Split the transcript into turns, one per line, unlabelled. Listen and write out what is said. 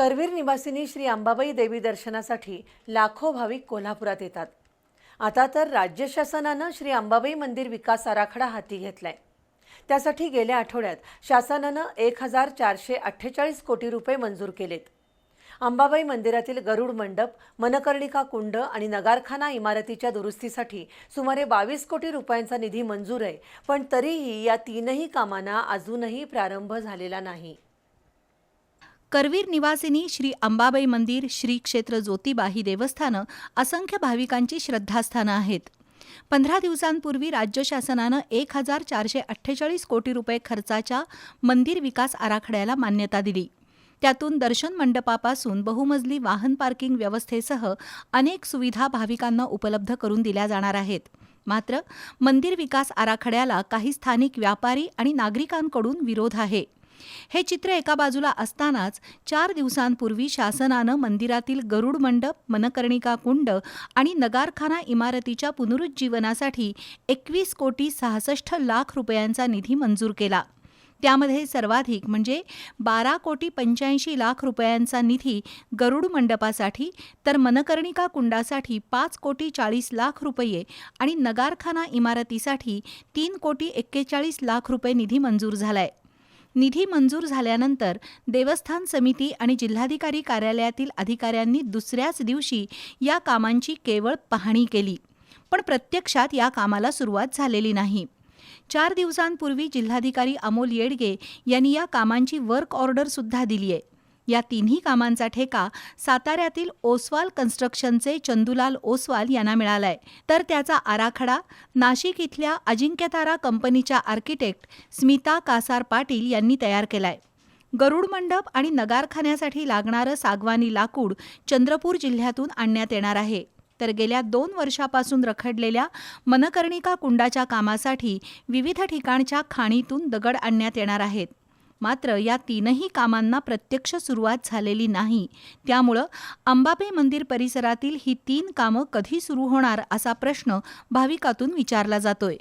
करवीर निवासिनी श्री अंबाबाई देवी दर्शनासाठी लाखो भाविक कोल्हापुरात येतात. आता तर राज्य शासनानं श्री अंबाबाई मंदिर विकास आराखडा हाती घेतलाय. त्यासाठी गेल्या आठवड्यात शासनानं एक हजार चारशे अठ्ठेचाळीस कोटी रुपये मंजूर केलेत. अंबाबाई मंदिरातील गरुड मंडप मनकर्णिका कुंड आणि नगारखाना इमारतीच्या दुरुस्तीसाठी सुमारे बावीस कोटी रुपयांचा निधी मंजूर आहे पण तरीही या तीनही कामांना अजूनही प्रारंभ झालेला नाही.
करवीर निवासिनी श्री अंबाबाई मंदिर श्री क्षेत्र ज्योतिबा ही देवस्थानं असंख्य भाविकांची श्रद्धास्थानं आहेत. पंधरा दिवसांपूर्वी राज्य शासनानं एक हजार चारशे अठ्ठेचाळीस कोटी रुपये खर्चाच्या मंदिर विकास आराखड्याला मान्यता दिली. त्यातून दर्शन मंडपापासून बहुमजली वाहन पार्किंग व्यवस्थेसह अनेक सुविधा भाविकांना उपलब्ध करून दिल्या जाणार आहेत. मात्र मंदिर विकास आराखड्याला काही स्थानिक व्यापारी आणि नागरिकांकडून विरोध आहे. हे चित्र एका बाजूला असतानाच चार दिवसांपूर्वी शासनानं मंदिरातील गरुड मंडप मनकर्णिका कुंड आणि नगारखाना इमारतीच्या पुनरुज्जीवनासाठी एकवीस कोटी सहासष्ट लाख रुपयांचा निधी मंजूर केला. त्यामध्ये सर्वाधिक म्हणजे बारा कोटी पंच्याऐंशी लाख रुपयांचा निधी गरुड मंडपासाठी तर मनकर्णिका कुंडासाठी पाच कोटी चाळीस लाख रुपये आणि नगारखाना इमारतीसाठी तीन कोटी एक्केचाळीस लाख रुपये निधी मंजूर झालाय. निधी मंजूर झाल्यानंतर देवस्थान समिती आणि जिल्हाधिकारी कार्यालयातील अधिकाऱ्यांनी दुसऱ्याच दिवशी या कामांची केवळ पाहणी केली. पण प्रत्यक्षात या कामाला सुरुवात झालेली नाही. चार दिवसांपूर्वी जिल्हाधिकारी अमोल येडगे यांनी या कामांची वर्क ऑर्डर सुद्धा दिली आहे या तिन्ही कामांचा ठेका साताऱ्यातील ओसवाल कन्स्ट्रक्शनचे चंदुलाल ओसवाल यांना मिळालाय. तर त्याचा आराखडा नाशिक इथल्या अजिंक्यतारा कंपनीच्या आर्किटेक्ट स्मिता कासार पाटील यांनी तयार केलाय. गरुड मंडप आणि नगारखान्यासाठी लागणारं सागवानी लाकूड चंद्रपूर जिल्ह्यातून आणण्यात येणार आहे. तर गेल्या दोन वर्षापासून रखडलेल्या मनकर्णिका कुंडाच्या कामासाठी विविध ठिकाणच्या खाणीतून दगड आणण्यात येणार आहेत. मात्र या तीनही कामांना प्रत्यक्ष सुरुवात झालेली नाही. त्यामुळं अंबाबाई मंदिर परिसरातील ही तीन कामं कधी सुरू होणार असा प्रश्न भाविकातून विचारला जातोय.